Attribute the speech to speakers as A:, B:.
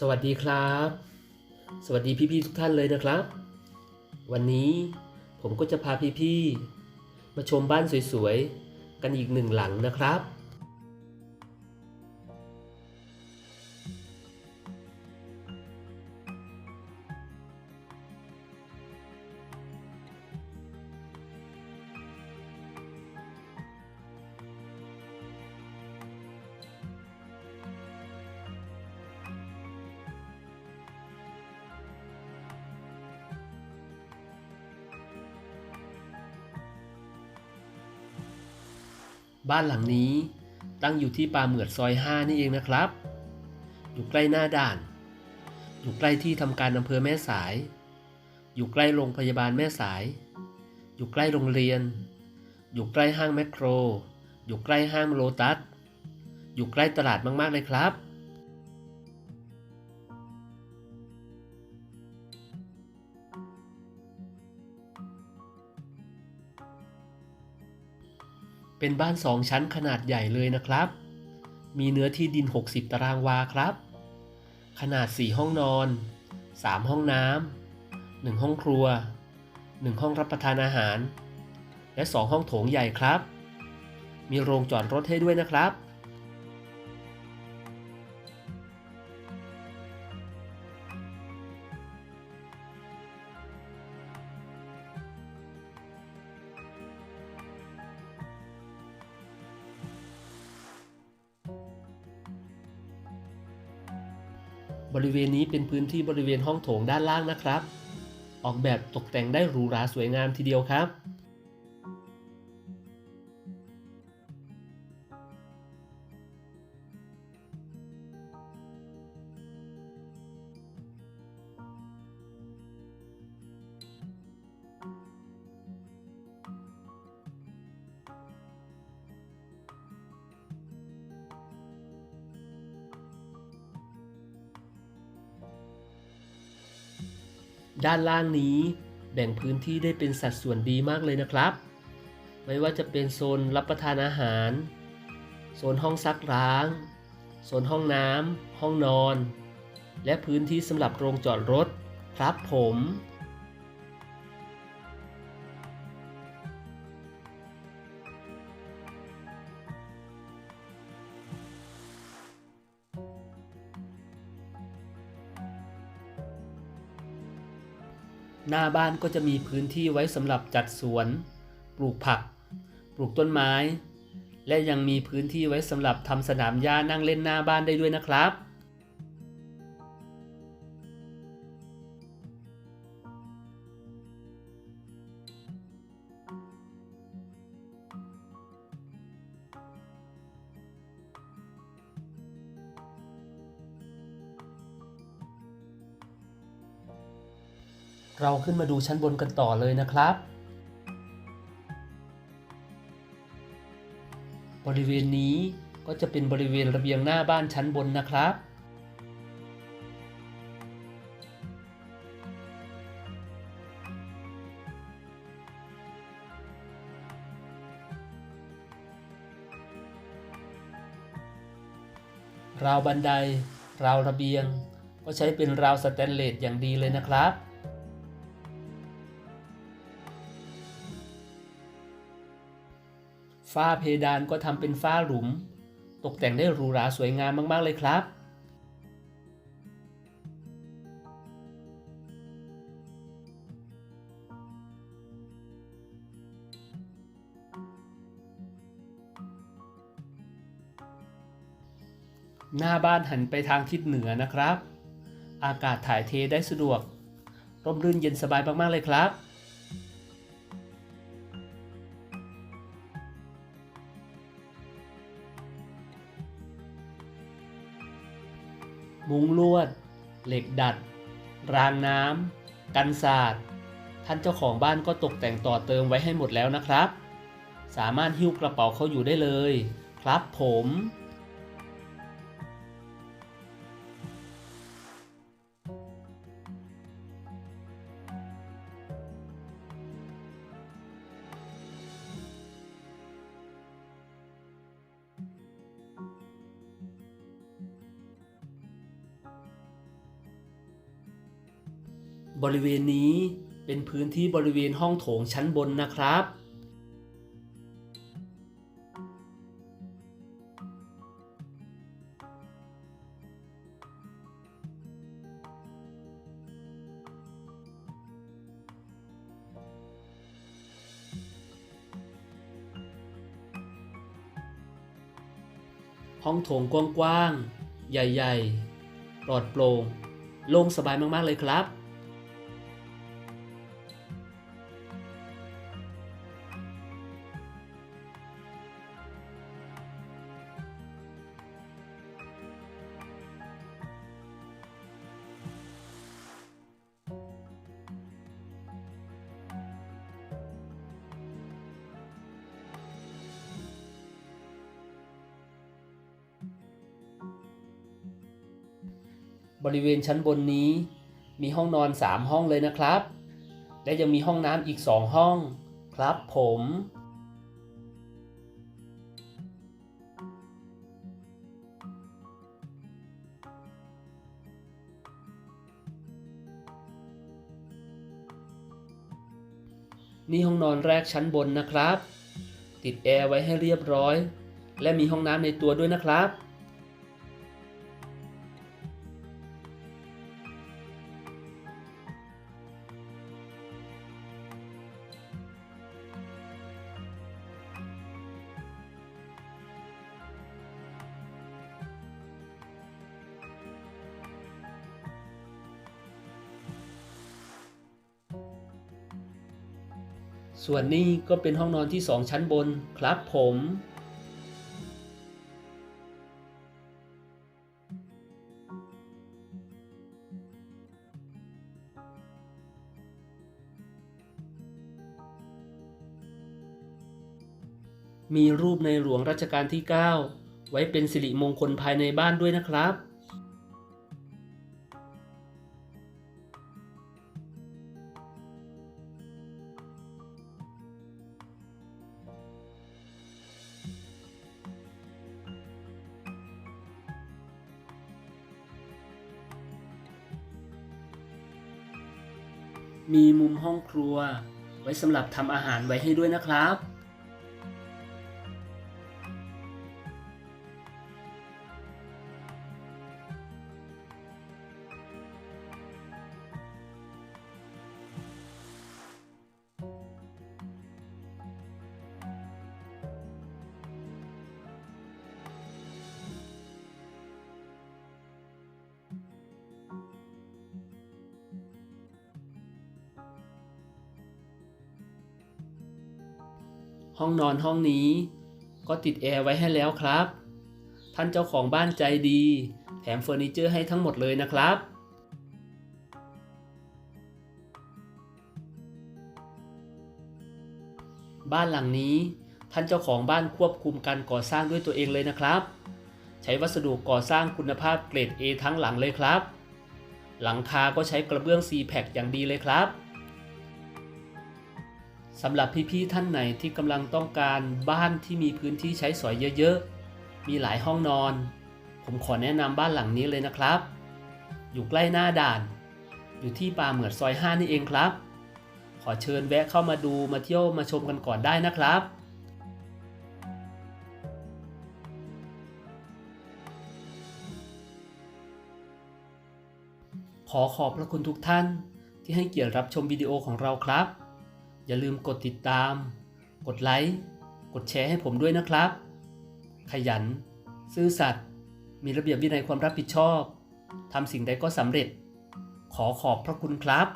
A: สวัสดีครับ สวัสดีพี่ๆทุกท่านเลยนะครับ วันนี้ผมก็จะพาพี่ๆมาชมบ้านสวยๆ กันอีกหนึ่งหลังนะครับ บ้านหลังนี้ตั้งอยู่ที่ป่าเหมือดซอย 5 นี่เองนะครับ อยู่ใกล้หน้าด่าน อยู่ใกล้ที่ทำการอำเภอแม่สาย อยู่ใกล้โรงพยาบาลแม่สาย อยู่ใกล้โรงเรียน อยู่ใกล้ห้างแมคโคร อยู่ใกล้ห้างโลตัส อยู่ใกล้ตลาดมากๆเลยครับ เป็นบ้านสองชั้นขนาดใหญ่เลยนะครับ มีเนื้อที่ดิน 60 ตารางวาครับ ขนาด 4 ห้องนอน 3 ห้องน้ำ1ห้องครัว 1 ห้องรับประทานอาหาร และ 2 ห้องโถงใหญ่ครับ มีโรงจอดรถให้ด้วยนะครับ บริเวณนี้เป็นพื้นที่บริเวณห้องโถงด้านล่างนะครับ ออกแบบตกแต่งได้หรูหราสวยงามทีเดียวครับ ด้านล่างนี้แบ่งพื้นที่ได้เป็นสัดส่วนดีมากเลยนะครับ ไม่ว่าจะเป็นโซนรับประทานอาหาร โซนห้องซักล้าง โซนห้องน้ำห้องนอน และพื้นที่สำหรับโรงจอดรถ ครับผม น้าบ้านก็จะมีพื้นที่ไว้สำหรับจัดสวน ปลูกผัก ปลูกต้นไม้ และยังมีพื้นที่ไว้สำหรับทำสนามหญ้านั่งเล่นหน้าบ้านได้ด้วยนะครับ เราขึ้นมาดูชั้นบนกันต่อเลยนะครับ บริเวณนี้ก็จะเป็นบริเวณระเบียงหน้าบ้านชั้นบนนะครับ ราวบันได ราวระเบียง ก็ใช้เป็นราวสแตนเลสอย่างดีเลยนะครับ ฝ้าเพดานก็ทำเป็นฝ้าหลุม ตกแต่งได้หรูหราสวยงามมาก ๆ เลยครับ หน้าบ้านหันไปทางทิศเหนือนะครับ อากาศถ่ายเทได้สะดวก ร่มรื่นเย็นสบายมาก ๆ เลยครับ มุ้งลวด เหล็กดัด รางน้ำกันศาสตร์ท่านเจ้าของบ้านก็ตกแต่งต่อเติมไว้ให้หมดแล้วนะครับ สามารถหิ้วกระเป๋าเขาอยู่ได้เลย ครับผม บริเวณนี้เป็นพื้นที่บริเวณห้องโถงชั้นบนนะครับ ห้องโถงกว้างๆ ใหญ่ ๆ ปลอดโปร่งโล่งสบายมาก ๆ เลยครับ บริเวณชั้นบนนี้ มีห้องนอน 3 ห้องเลยนะครับ และยังมีห้องน้ำอีก 2 ห้องครับผม นี่ห้องนอนแรกชั้นบนนะครับ ติดแอร์ไว้ให้เรียบร้อย และมีห้องน้ำในตัวด้วยนะครับ ส่วนนี้ก็เป็นห้องนอนที่ 2 ชั้นบนครับผม มีรูปในหลวงรัชกาลที่ 9 ไว้เป็นสิริมงคลภายในบ้านด้วยนะครับ มีมุมห้องครัว ไว้สำหรับทำอาหารไว้ให้ด้วยนะครับ ห้องนอนห้องนี้ ก็ติดแอร์ไว้ให้แล้วครับ ท่านเจ้าของบ้านใจดี แถมเฟอร์นิเจอร์ให้ทั้งหมดเลยนะครับ บ้านหลังนี้ ท่านเจ้าของบ้านควบคุมการก่อสร้างด้วยตัวเองเลยนะครับ ใช้วัสดุก่อสร้างคุณภาพเกรด A ทั้งหลังเลยครับ หลังคาก็ใช้กระเบื้อง c p a c อย่างดีเลยครับ สำหรับพี่ๆท่านไหนที่กำลังต้องการบ้านที่มีพื้นที่ใช้สอยเยอะๆ มีหลายห้องนอน ผมขอแนะนำบ้านหลังนี้เลยนะครับ อยู่ใกล้หน้าด่าน อยู่ที่ป่าเหมือดซอย 5 นี่เองครับ ขอเชิญแวะเข้ามาดูมาเที่ยวมาชมกันก่อนได้นะครับขอขอบพระคุณทุกท่านที่ให้เกียรติรับชมวิดีโอของเราครับ อย่าลืมกดติดตาม กดไลค์ กดแชร์ให้ผมด้วยนะครับ ขยัน ซื่อสัตย์ มีระเบียบวินัยความรับผิดชอบ ทำสิ่งใดก็สำเร็จ ขอขอบพระคุณครับ